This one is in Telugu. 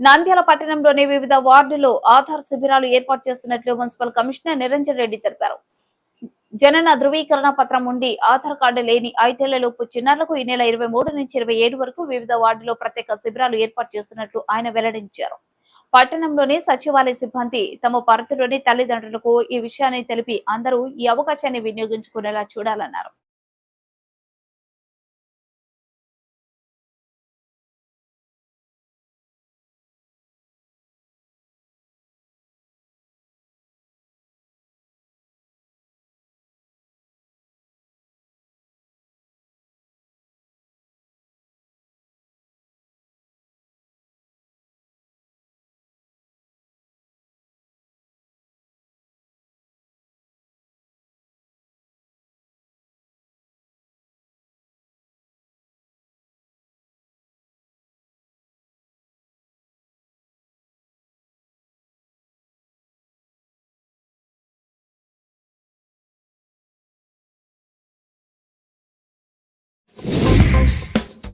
నంద్యాల పట్టణంలోని వివిధ వార్డులో ఆధార్ శిబిరాలు ఏర్పాటు చేస్తున్నట్లు మున్సిపల్ కమిషనర్ నిరంజన్ రెడ్డి తెలిపారు. జనన ధృవీకరణ పత్రం ఉండి ఆధార్ కార్డు లేని ఐదేళ్ళలోపు చిన్నారులకు ఈ నెల ఇరవై మూడు నుంచి ఇరవై ఏడు వరకు వివిధ వార్డులో ప్రత్యేక శిబిరాలు ఏర్పాటు చేస్తున్నట్లు ఆయన వెల్లడించారు. పట్టణంలోని సచివాలయ సిబ్బంది తమ పరిధిలోని తల్లిదండ్రులకు ఈ విషయాన్ని తెలిపి అందరూ ఈ అవకాశాన్ని వినియోగించుకునేలా చూడాలన్నారు.